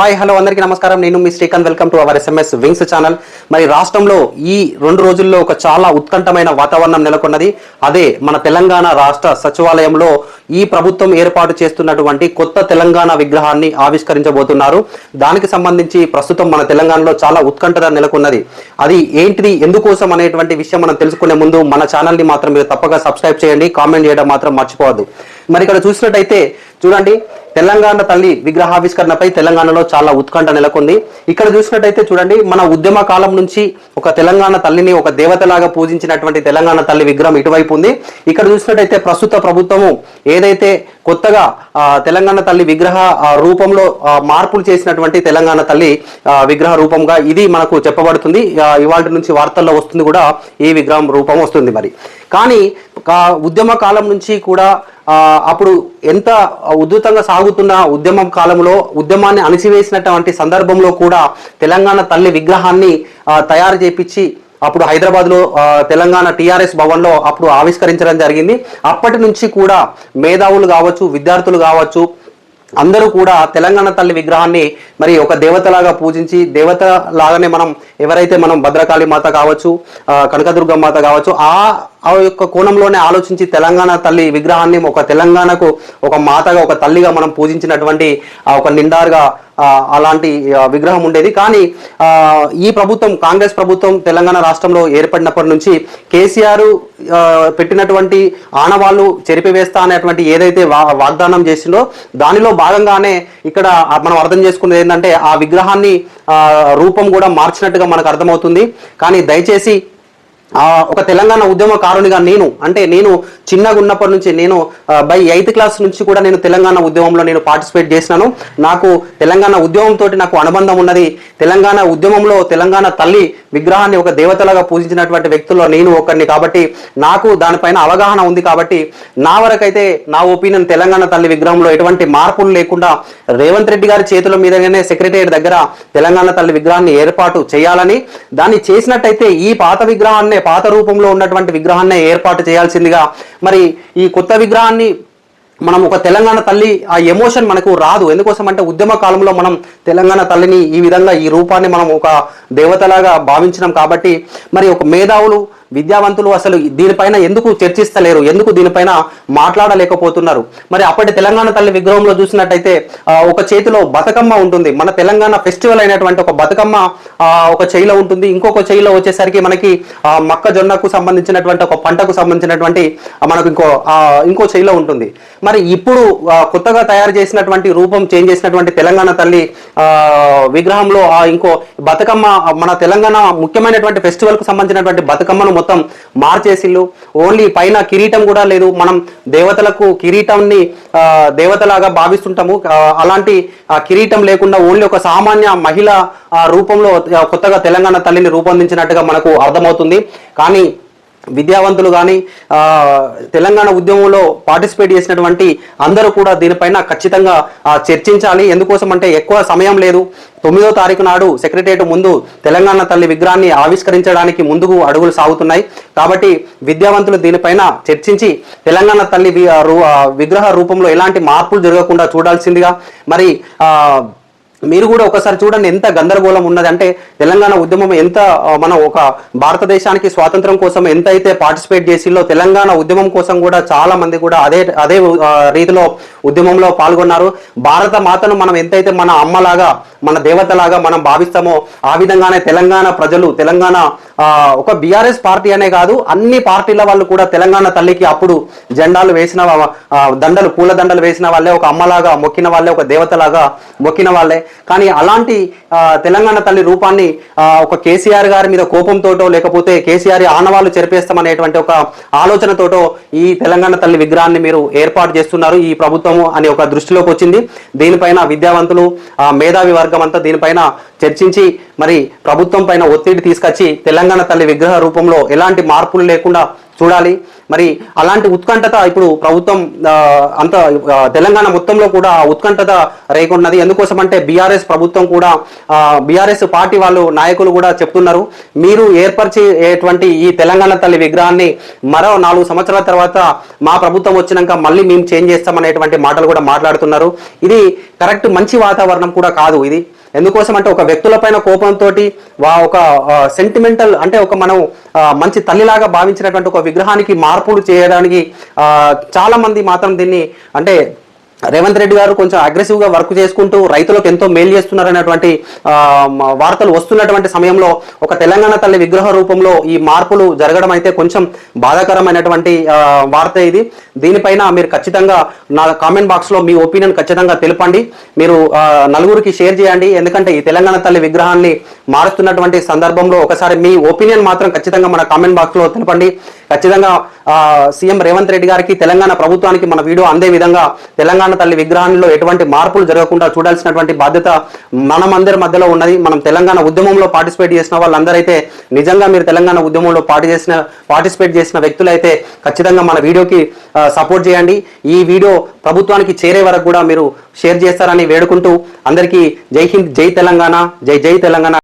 Hi hello అందరికీ నమస్కారం. నేను మీ Srikanth. Welcome to our SMS wings channel. మరి రాష్ట్రంలో ఈ రెండు రోజుల్లో ఒక చాలా ఉత్కంఠమైన వాతావరణం నెలకొన్నది. అదే మన తెలంగాణ రాష్ట్ర సచివాలయంలో ఈ ప్రభుత్వం ఏర్పాటు చేస్తున్నటువంటి కొత్త తెలంగాణ విగ్రహాన్ని ఆవిష్కరించబోతున్నారు. దానికి సంబంధించి ప్రస్తుతం మన తెలంగాణలో చాలా ఉత్కంఠత నెలకొన్నది. అది ఏంటిది ఎందుకోసం అనేటువంటి విషయం మనం తెలుసుకునే ముందు మన ఛానల్ని మాత్రం మీరు తప్పక సబ్స్క్రైబ్ చేయండి. కామెంట్ చేయడం మాత్రం మర్చిపోవద్దు. మరి ఇక్కడ చూసినట్టయితే చూడండి తెలంగాణ తల్లి విగ్రహావిష్కరణపై తెలంగాణలో చాలా ఉత్కంఠ నెలకొంది. ఇక్కడ చూసినట్టయితే చూడండి మన ఉద్యమ కాలం నుంచి ఒక తెలంగాణ తల్లిని ఒక దేవతలాగా పూజించినటువంటి తెలంగాణ తల్లి విగ్రహం ఇటువైపు ఉంది. ఇక్కడ చూసినట్టయితే ప్రస్తుత ప్రభుత్వము ఏదైతే కొత్తగా తెలంగాణ తల్లి విగ్రహ రూపంలో మార్పులు చేసినటువంటి తెలంగాణ తల్లి విగ్రహ రూపంగా ఇది మనకు చెప్పబడుతుంది. ఇవాళ నుంచి వార్తల్లో వస్తుంది కూడా ఈ విగ్రహం రూపం వస్తుంది మరి. కానీ ఉద్యమ కాలం నుంచి కూడా అప్పుడు ఎంత ఉధృతంగా సాగుతున్న ఉద్యమం కాలంలో ఉద్యమాన్ని అణిచివేసినటువంటి సందర్భంలో కూడా తెలంగాణ తల్లి విగ్రహాన్ని తయారు చేపించి అప్పుడు హైదరాబాద్లో తెలంగాణ టీఆర్ఎస్ భవన్లో అప్పుడు ఆవిష్కరించడం జరిగింది. అప్పటి నుంచి కూడా మేధావులు కావచ్చు విద్యార్థులు కావచ్చు అందరూ కూడా తెలంగాణ తల్లి విగ్రహాన్ని మరి ఒక దేవతలాగా పూజించి దేవత లాగానే మనం ఎవరైతే మనం భద్రకాళి మాత కావచ్చు కనకదుర్గ మాత కావచ్చు ఆ ఆ యొక్క కోణంలోనే ఆలోచించి తెలంగాణ తల్లి విగ్రహాన్ని ఒక తెలంగాణకు ఒక మాతగా ఒక తల్లిగా మనం పూజించినటువంటి ఒక నిండారుగా అలాంటి విగ్రహం ఉండేది. కానీ ఈ ప్రభుత్వం కాంగ్రెస్ ప్రభుత్వం తెలంగాణ రాష్ట్రంలో ఏర్పడినప్పటి నుంచి కేసీఆర్ పెట్టినటువంటి ఆనవాళ్ళు చెరిపివేస్తా అనేటువంటి ఏదైతే వా- వాగ్దానం చేసిందో దానిలో భాగంగానే ఇక్కడ మనం అర్థం చేసుకున్నది ఏంటంటే ఆ విగ్రహాన్ని రూపం కూడా మార్చినట్టుగా మనకు అర్థమవుతుంది. కానీ దయచేసి ఒక తెలంగాణ ఉద్యమకారునిగా నేను అంటే నేను చిన్నగా ఉన్నప్పటి నుంచి నేను బై ఎయిత్ క్లాస్ నుంచి కూడా నేను తెలంగాణ ఉద్యమంలో నేను పార్టిసిపేట్ చేసినాను. నాకు తెలంగాణ ఉద్యమంతో నాకు అనుబంధం ఉన్నది. తెలంగాణ ఉద్యమంలో తెలంగాణ తల్లి విగ్రహాన్ని ఒక దేవతలాగా పూజించినటువంటి వ్యక్తుల్లో నేను ఒకరిని కాబట్టి నాకు దానిపైన అవగాహన ఉంది కాబట్టి నా వరకైతే నా ఒపీనియన్ తెలంగాణ తల్లి విగ్రహంలో ఎటువంటి మార్పులు లేకుండా రేవంత్ రెడ్డి గారి చేతుల మీదగానే సెక్రటేరియట్ దగ్గర తెలంగాణ తల్లి విగ్రహాన్ని ఏర్పాటు చేయాలని దాన్ని చేసినట్టయితే ఈ పాత విగ్రహాన్ని పాత రూపంలో ఉన్నటువంటి విగ్రహాన్నే ఏర్పాటు చేయాల్సిందిగా. మరి ఈ కొత్త విగ్రహాన్ని మనం ఒక తెలంగాణ తల్లి ఆ ఎమోషన్ మనకు రాదు. ఎందుకోసం అంటే ఉద్యమ కాలంలో మనం తెలంగాణ తల్లిని ఈ విధంగా ఈ రూపాన్ని మనం ఒక దేవతలాగా భావించినాం కాబట్టి. మరి ఒక మేధావులు విద్యావంతులు అసలు దీనిపైన ఎందుకు చర్చిస్తలేరు? ఎందుకు దీనిపైన మాట్లాడలేకపోతున్నారు? మరి అప్పటి తెలంగాణ తల్లి విగ్రహంలో చూసినట్టయితే ఒక చేతిలో బతుకమ్మ ఉంటుంది. మన తెలంగాణ ఫెస్టివల్ అయినటువంటి ఒక బతుకమ్మ ఒక చేయిలో ఉంటుంది. ఇంకొక చేయిలో వచ్చేసరికి మనకి మొక్కజొన్నకు సంబంధించినటువంటి ఒక పంటకు సంబంధించినటువంటి మనకు ఇంకో ఇంకో చేయిలో ఉంటుంది. మరి ఇప్పుడు కొత్తగా తయారు చేసినటువంటి రూపం చేంజ్ చేసినటువంటి తెలంగాణ తల్లి విగ్రహంలో ఇంకో బతుకమ్మ మన తెలంగాణ ముఖ్యమైనటువంటి ఫెస్టివల్కు సంబంధించినటువంటి బతుకమ్మను మొత్తం మార్చేసిల్లు. ఓన్లీ పైన కిరీటం కూడా లేదు. మనం దేవతలకు కిరీటంని దేవతలాగా భావిస్తుంటాము. అలాంటి కిరీటం లేకుండా ఓన్లీ ఒక సామాన్య మహిళ రూపంలో కొత్తగా తెలంగాణ తల్లిని రూపొందించినట్టుగా మనకు అర్థమవుతుంది. కానీ విద్యావంతులు కానీ తెలంగాణ ఉద్యమంలో పార్టిసిపేట్ చేసినటువంటి అందరూ కూడా దీనిపైన ఖచ్చితంగా చర్చించాలి. ఎందుకోసం అంటే ఎక్కువ సమయం లేదు. తొమ్మిదో తారీఖు నాడు సెక్రటరియట్ ముందు తెలంగాణ తల్లి విగ్రహాన్ని ఆవిష్కరించడానికి ముందుకు అడుగులు సాగుతున్నాయి. కాబట్టి విద్యావంతులు దీనిపైన చర్చించి తెలంగాణ తల్లి రూ- విగ్రహ రూపంలో ఎలాంటి మార్పులు జరగకుండా చూడాల్సిందిగా మరి ఆ, మీరు కూడా ఒకసారి చూడండి ఎంత గందరగోళం ఉన్నది. అంటే తెలంగాణ ఉద్యమం ఎంత మన ఒక భారతదేశానికి స్వాతంత్రం కోసం ఎంత అయితే పార్టిసిపేట్ చేసిందో తెలంగాణ ఉద్యమం కోసం కూడా చాలా మంది కూడా అదే అదే రీతిలో ఉద్యమంలో పాల్గొన్నారు. భారత మాతను మనం ఎంతైతే మన అమ్మలాగా మన దేవతలాగా మనం భావిస్తామో ఆ విధంగానే తెలంగాణ ప్రజలు తెలంగాణ ఒక బీఆర్ఎస్ పార్టీ అనే కాదు అన్ని పార్టీల వాళ్ళు కూడా తెలంగాణ తల్లికి అప్పుడు జెండాలు వేసిన దండలు పూల దండలు వేసిన వాళ్ళే ఒక అమ్మలాగా మొక్కిన వాళ్ళే ఒక దేవతలాగా మొక్కిన వాళ్ళే. కానీ అలాంటి తెలంగాణ తల్లి రూపాన్ని ఒక కేసీఆర్ గారి మీద కోపంతోటో లేకపోతే కేసీఆర్ ఆనవాళ్ళు చెరిపేస్తామనేటువంటి ఒక ఆలోచనతోటో ఈ తెలంగాణ తల్లి విగ్రహాన్ని మీరు ఏర్పాటు చేస్తున్నారు ఈ ప్రభుత్వము అని ఒక దృష్టిలోకి వచ్చింది. దీనిపైన విద్యావంతులు మేధావి వర్గం అంతా దీనిపైన చర్చించి మరి ప్రభుత్వం పైన ఒత్తిడి తీసుకొచ్చి తెలంగాణ తల్లి విగ్రహ రూపంలో ఎలాంటి మార్పులు లేకుండా చూడాలి. మరి అలాంటి ఉత్కంఠత ఇప్పుడు ప్రభుత్వం అంత తెలంగాణ మొత్తంలో కూడా ఉత్కంఠత రేకున్నది ఎందుకోసం అంటే బీఆర్ఎస్ ప్రభుత్వం కూడా బీఆర్ఎస్ పార్టీ వాళ్ళు నాయకులు కూడా చెప్తున్నారు. మీరు ఏర్పరిచేటువంటి ఈ తెలంగాణ తల్లి విగ్రహాన్ని మరో నాలుగు సంవత్సరాల తర్వాత మా ప్రభుత్వం వచ్చినాక మళ్ళీ మేము చేంజ్ చేస్తామనేటువంటి మాటలు కూడా మాట్లాడుతున్నారు. ఇది కరెక్ట్ మంచి వాతావరణం కూడా కాదు ఇది. ఎందుకోసం అంటే ఒక వ్యక్తుల పైన కోపంతో వా ఒక సెంటిమెంటల్ అంటే ఒక మనం మంచి తల్లిలాగా భావించినటువంటి ఒక విగ్రహానికి మార్పులు చేయడానికి ఆ, మాత్రం దీన్ని అంటే రేవంత్ రెడ్డి గారు కొంచెం అగ్రెసివ్గా వర్క్ చేసుకుంటూ రైతులకు ఎంతో మేలు చేస్తున్నారనేటువంటి వార్తలు వస్తున్నటువంటి సమయంలో ఒక తెలంగాణ తల్లి విగ్రహ రూపంలో ఈ మార్పులు జరగడం అయితే కొంచెం బాధాకరమైనటువంటి వార్త ఇది. దీనిపైన మీరు ఖచ్చితంగా నా కామెంట్ బాక్స్లో మీ ఒపీనియన్ ఖచ్చితంగా తెలపండి. మీరు నలుగురికి షేర్ చేయండి. ఎందుకంటే ఈ తెలంగాణ తల్లి విగ్రహాన్ని మారుస్తున్నటువంటి సందర్భంలో ఒకసారి మీ ఒపీనియన్ మాత్రం ఖచ్చితంగా మన కామెంట్ బాక్స్లో తెలపండి. ఖచ్చితంగా సీఎం రేవంత్ రెడ్డి గారికి తెలంగాణ ప్రభుత్వానికి మన వీడియో అందే విధంగా తెలంగాణ తల్లి విగ్రహాల్లో ఎటువంటి మార్పులు జరగకుండా చూడాల్సినటువంటి బాధ్యత మనమందరి మధ్యలో ఉన్నది. మనం తెలంగాణ ఉద్యమంలో పార్టిసిపేట్ చేసిన వాళ్ళందరైతే నిజంగా మీరు తెలంగాణ ఉద్యమంలో పాటి చేసిన పార్టిసిపేట్ చేసిన వ్యక్తులైతే ఖచ్చితంగా మన వీడియోకి సపోర్ట్ చేయండి. ఈ వీడియో ప్రభుత్వానికి చేరే వరకు కూడా మీరు షేర్ చేస్తారని వేడుకుంటూ అందరికీ జై హింద్ జై తెలంగాణ జై జై తెలంగాణ.